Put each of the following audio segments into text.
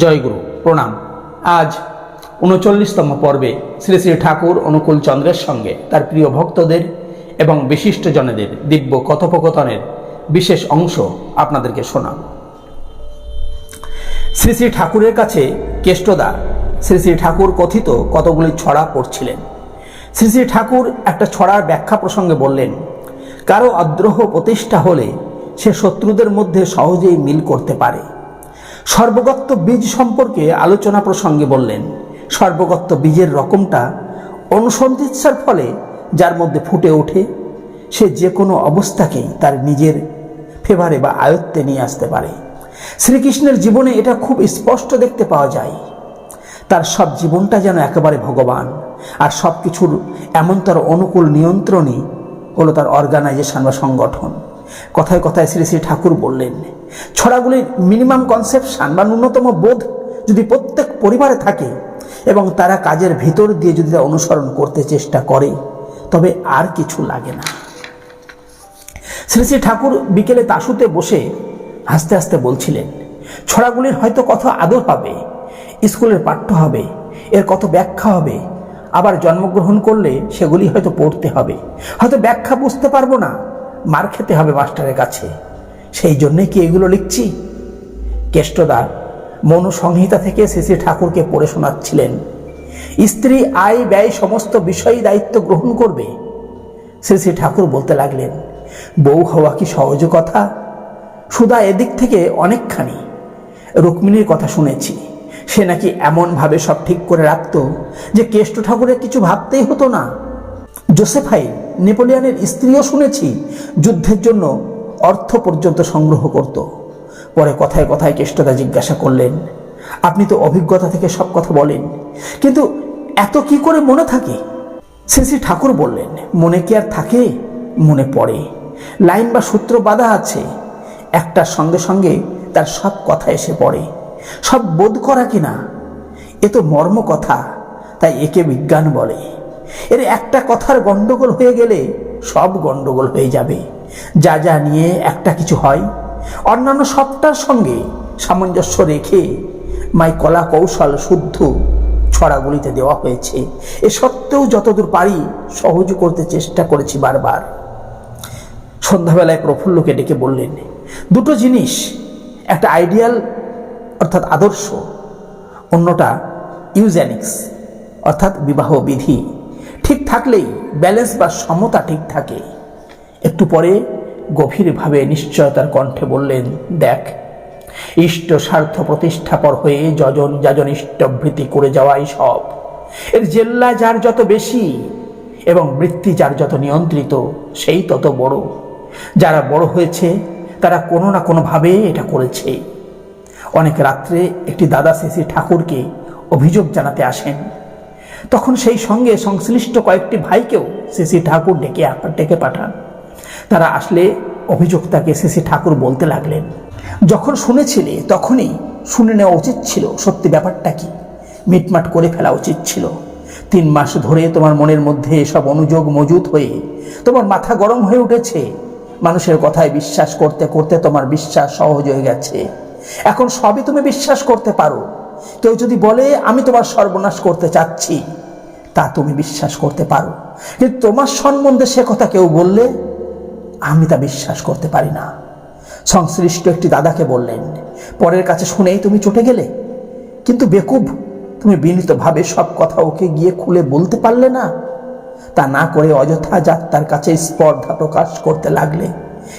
জয়গুরু, প্রণাম। আজ উনচল্লিশতম পর্বে শ্রী শ্রী ঠাকুর অনুকূল চন্দ্রের সঙ্গে তার প্রিয় ভক্তদের এবং বিশিষ্টজনেদের দিব্য কথোপকথনের বিশেষ অংশ আপনাদেরকে শোনাব। শ্রী শ্রী ঠাকুরের কাছে কেষ্টদা, শ্রী শ্রী ঠাকুর কথিত কতগুলি ছড়া পড়ছিলেন। শ্রী শ্রী ঠাকুর একটা ছড়ার ব্যাখ্যা প্রসঙ্গে বললেন, কারও আদ্রোহ প্রতিষ্ঠা হলে সে শত্রুদের মধ্যে সহজেই মিল করতে পারে। সর্বগত্ত বীজ সম্পর্কে আলোচনা প্রসঙ্গে বললেন সর্বগত্ত বীজের রকমটা অনুসন্ধিৎসার ফলে যার মধ্যে ফুটে ওঠে, সে যে কোনো অবস্থাকেই তার নিজের ফেভারে বা আয়ত্তে নিয়ে আসতে পারে। শ্রীকৃষ্ণের জীবনে এটা খুব স্পষ্ট দেখতে পাওয়া যায়। তার সব জীবনটা যেন একেবারে ভগবান, আর সব কিছুর এমন তার অনুকূল নিয়ন্ত্রণই হলো তার অর্গানাইজেশন বা সংগঠন। কথায় কথায় শ্রী শ্রী ঠাকুর বললেন ছড়াগুলির মিনিমাম কনসেপশন বা ন্যূনতম বোধ যদি প্রত্যেক পরিবারে থাকে এবং তারা কাজের ভিতর দিয়ে যদি অনুসরণ করতে চেষ্টা করে, তবে আর কিছু লাগে না। শ্রী শ্রী ঠাকুর বিকেলে তাসুতে বসে হাসতে হাসতে বলছিলেন, ছড়াগুলির হয়তো কত আদর হবে, স্কুলের পাঠ্য হবে, এর কত ব্যাখ্যা হবে, আবার জন্মগ্রহণ করলে সেগুলি হয়তো পড়তে হবে। হয়তো ব্যাখ্যা বুঝতে পারব না, মার খেতে হবে মাস্টারের কাছে। সেই জন্যে কি এগুলো লিখছি? কেষ্টদা, মনুসংহিতা থেকে শ্রী ঠাকুরকে পড়ে শোনাচ্ছিলেন। স্ত্রী আয় ব্যয় সমস্ত বিষয়ই দায়িত্ব গ্রহণ করবে। শ্রী শ্রী ঠাকুর বলতে লাগলেন, বউ হওয়া কি সহজ কথা? সুদা এদিক থেকে অনেকখানি। রুক্মিণীর কথা শুনেছি, সে নাকি এমনভাবে সব ঠিক করে রাখতো যে কেষ্ট ঠাকুরের কিছু ভাবতেই হতো না। জোসেফাই, নেপোলিয়ানের স্ত্রীও শুনেছি, যুদ্ধের জন্য অর্থ পর্যন্ত সংগ্রহ করত। পরে কথায় কথায় কেষ্টদা জিজ্ঞাসা করলেন, আপনি তো অভিজ্ঞতা থেকে সব কথা বলেন, কিন্তু এত কি করে মনে থাকে? শ্রী ঠাকুর বললেন, মনে কি আর থাকে? মনে পড়ে। লাইন বা সূত্র বাধা আছে। একটার সঙ্গে সঙ্গে তার সব কথা এসে পড়ে। সব বোধ করা কিনা? এ তো মর্ম কথা, তাই একে বিজ্ঞান বলে। এর একটা কথার গণ্ডগোল হয়ে গেলে সব গণ্ডগোল হয়ে যাবে। যা যা নিয়ে একটা কিছু হয়। অন্যান্য সবটার সঙ্গে সামঞ্জস্য রেখে মাই কলা কৌশল শুদ্ধ ছড়াগুলিতে দেওয়া হয়েছে। এ সত্ত্বেও যতদূর পারি সহজ করতে চেষ্টা করেছি বারবার। সন্ধ্যাবেলায় প্রফুল্লকে ডেকে বললেন, দুটো জিনিস, একটা আইডিয়াল অর্থাৎ আদর্শ, অন্যটা ইউজেনিক্স, অর্থাৎ বিবাহ বিধি। ঠিক থাকলেই ব্যালেন্স বা সমতা ঠিক থাকে। একটু পরে গভীরভাবে নিশ্চয়তার কণ্ঠে বললেন, দেখ, ইষ্ট স্বার্থ প্রতিষ্ঠাপর হয়ে যজন যাজন ইষ্টভৃতি করে যাওয়াই সব। এর জেল্লা যার যত বেশি এবং বৃত্তি যার যত নিয়ন্ত্রিত, সেই তত বড়। যারা বড় হয়েছে, তারা কোনো না কোনোভাবে এটা করেছে। অনেক রাত্রে একটি দাদা শ্রী ঠাকুরকে অভিযোগ জানাতে আসেন। তখন সেই সঙ্গে সংশ্লিষ্ট কয়েকটি ভাইকেও শ্রী ঠাকুর ডেকে ডেকে পাঠান। তারা আসলে অভিযোক্তাকে শ্রী ঠাকুর বলতে লাগলেন। যখন শুনেছিলে, তখনই শুনে নেওয়া উচিত ছিল, সত্যি ব্যাপারটা কি? মিটমাট করে ফেলা উচিত ছিল। তিন মাস ধরে তোমার মনের মধ্যে সব অনুযোগ মজুত হয়ে, তোমার মাথা গরম হয়ে উঠেছে। মানুষের কথায় বিশ্বাস করতে করতে তোমার বিশ্বাস সহজ হয়ে গেছে। এখন সবই তুমি বিশ্বাস করতে পারো। কেউ যদি বলে, আমি তোমার সর্বনাশ করতে চাচ্ছি, তা তুমি বিশ্বাস করতে পারো। কিন্তু তোমার সম্বন্ধে সে কথা কেউ বললে আমি তা বিশ্বাস করতে পারি না। সংশ্লিষ্ট একটি দাদাকে বললেন, পরের কাছে শুনেই তুমি চটে গেলে। কিন্তু বেকুব, তুমি বিনীতভাবে সব কথা ওকে গিয়ে খুলে বলতে পারলে না? তা না করে অযথা যাত্রার কাছে স্পর্ধা প্রকাশ করতে লাগলে।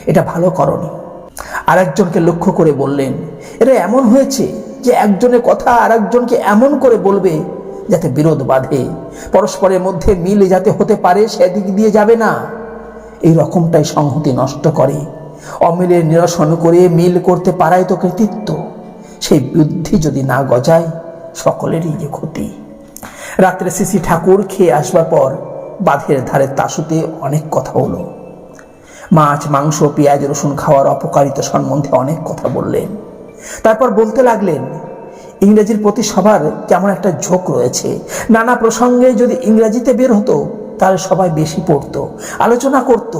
এটা ভালো করনি। আর একজনকে লক্ষ্য করে বললেন, এটা এমন হয়েছে যে একজনের কথা আর একজনকে এমন করে বলবে যাতে বিরোধ বাঁধে। পরস্পরের মধ্যে মিল যাতে হতে পারে সেদিক দিয়ে যাবে না। এই রকমটাই সংহতি নষ্ট করে। অমিলের নিরসন করে মিল করতে পারাই তো কৃতিত্ব। সেই বুদ্ধি যদি না গজায়, সকলেরই যে ক্ষতি। রাত্রে সিসি ঠাকুর খেয়ে আসবার পর বাঁধের ধারে তাসুতে অনেক কথা হলো। মাছ, মাংস, পেঁয়াজ, রসুন খাওয়ার অপকারিতা সম্বন্ধে অনেক কথা বললেন। তারপর বলতে লাগলেন, ইংরেজির প্রতি সবার কেমন একটা ঝোঁক রয়েছে। নানা প্রসঙ্গে যদি ইংরেজিতে বের হতো তাহলে সবাই বেশি পড়তো, আলোচনা করত।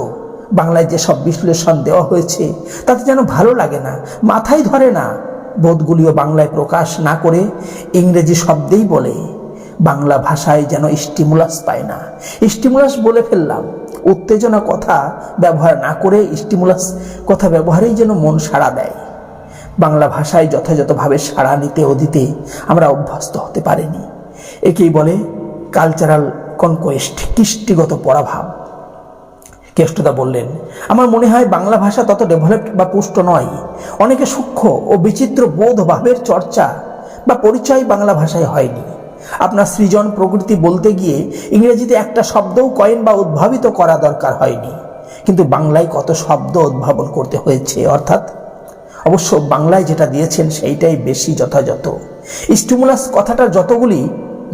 বাংলায় যে সব বিশ্লেষণ দেওয়া হয়েছে, তাতে যেন ভালো লাগে না, মাথায় ধরে না। বোধগুলিও বাংলায় প্রকাশ না করে ইংরেজি শব্দেই বলে। বাংলা ভাষায় যেন স্টিমুলাস পায় না। স্টিমুলাস বলে ফেললাম, উত্তেজনা কথা ব্যবহার না করে স্টিমুলাস কথা ব্যবহারেই যেন মন সাড়া দেয়। বাংলা ভাষায় যথাযথভাবে সাড়া নিতে ও দিতে আমরা অভ্যস্ত হতে পারিনি। একেই বলে কালচারাল কনকোয়েস্ট কৃষ্টিগত পরাভাব। কেষ্টদা বললেন, আমার মনে হয় বাংলা ভাষা তত ডেভেলপড বা পুষ্ট নয়। অনেকে সূক্ষ্ম ও বিচিত্র বোধ ভাবের চর্চা বা পরিচয় বাংলা ভাষায় হয়নি। আপনার সৃজন প্রকৃতি বলতে গিয়ে ইংরেজিতে একটা শব্দও কয়েন বা উদ্ভাবিত করা দরকার হয়নি। কিন্তু বাংলায় কত শব্দ উদ্ভাবন করতে হয়েছে, অর্থাৎ? অবশ্য বাংলায় যেটা দিয়েছেন সেইটাই বেশি যথাযথ। স্টিমুলাস কথাটার যতগুলি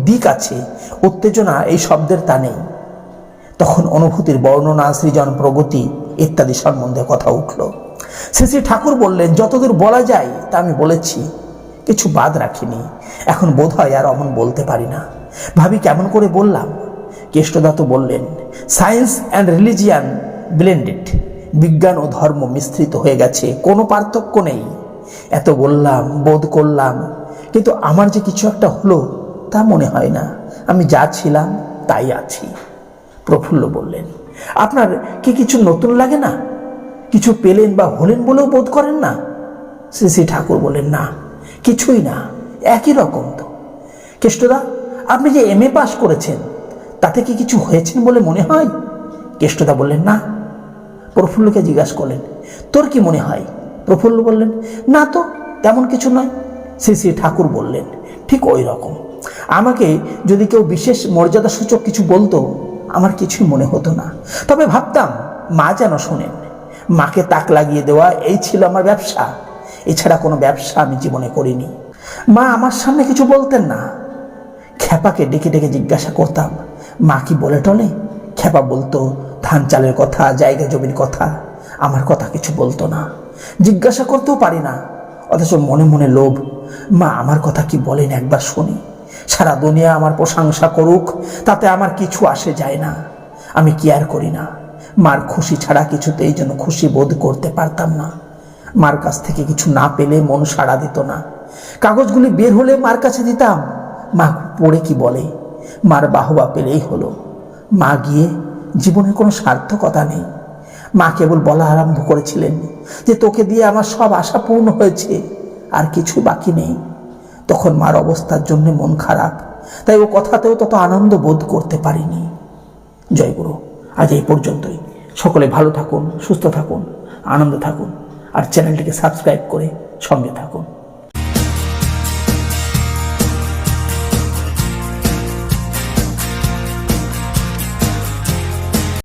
দিক আছে, উত্তেজনা এই শব্দের তা নেই। তখন অনুভূতির বর্ণনা, সৃজন প্রগতি ইত্যাদি সম্বন্ধে কথা উঠল। শ্রী শ্রী ঠাকুর বললেন, যতদূর বলা যায়, তা আমি বলেছি। কিছু বাদ রাখিনি। এখন বোধ হয় আর অমন বলতে পারি না। ভাবি, কেমন করে বললাম? কেষ্টদত্ত বললেন, সায়েন্স অ্যান্ড রিলিজিয়ান ব্লেন্ডেড। বিজ্ঞান ও ধর্ম মিশ্রিত হয়ে গেছে, কোনো পার্থক্য নেই। এত বললাম, বোধ করলাম, কিন্তু আমার যে কিছু একটা হলো তা মনে হয় না। আমি যা ছিলাম, তাই আছি। প্রফুল্ল বললেন, আপনার কি কিছু নতুন লাগে না? কিছু পেলেন বা হলেন বলেও বোধ করেন না? শ্রী শ্রী ঠাকুর বলেন না, কিছুই না, একই রকম তো। কেষ্টদা, আপনি যে এম এ পাশ করেছেন, তাতে কি কিছু হয়েছেন বলে মনে হয়? কেষ্টদা বললেন, না। প্রফুল্লকে জিজ্ঞাসা করলেন, তোর কি মনে হয়? প্রফুল্ল বললেন, না তো, তেমন কিছু নয়। শ্রী শ্রী ঠাকুর বললেন, ঠিক ওই রকম। আমাকে যদি কেউ বিশেষ মর্যাদা সূচক কিছু বলতো, আমার কিছুই মনে হতো না। তবে ভাবতাম, মা যেন শোনেন। মাকে তাক লাগিয়ে দেওয়া, এই ছিল আমার ব্যবসা। এছাড়া কোনো ব্যবসা আমি জীবনে করিনি। মা আমার সামনে কিছু বলতেন না। খ্যাপাকে ডেকে ডেকে জিজ্ঞাসা করতাম, মা কি বলে টলে? খ্যাপা বলতো, ধান চালের কথা, জায়গা জমির কথা, আমার কথা কিছু বলতো না। জিজ্ঞাসা করতেও পারি না। অথচ মনে মনে লোভ, মা, আমার কথা কি বলেন? একবার শুনি। সারা দুনিয়া আমার প্রশংসা করুক, তাতে আমার কিছু আসে যায় না। আমি কেয়ার করি না। মার খুশি ছাড়া কিছুতেই যেন খুশি বোধ করতে পারতাম না। মার কাছ থেকে কিছু না পেলে মন সাড়া দিত না। কাগজগুলি বের হলে মার কাছে দিতাম। মা পড়ে কি বলে? মার বাহবা পেলেই হলো। মা গিয়ে জীবনের কোনো সার্থকতা নেই। মা কেবল বলা আরম্ভ করেছিলেন যে তোকে দিয়ে আমার সব আশা পূর্ণ হয়েছে। আর কিছু বাকি নেই। তখন মার অবস্থার জন্য মন খারাপ। তাই ও কথাতেও তত আনন্দ বোধ করতে পারিনি। জয়গুরু আজ এই পর্যন্তই। সকলে ভালো থাকুন, সুস্থ থাকুন, আনন্দ থাকুন, আর চ্যানেলটিকে সাবস্ক্রাইব করে সঙ্গে থাকুন।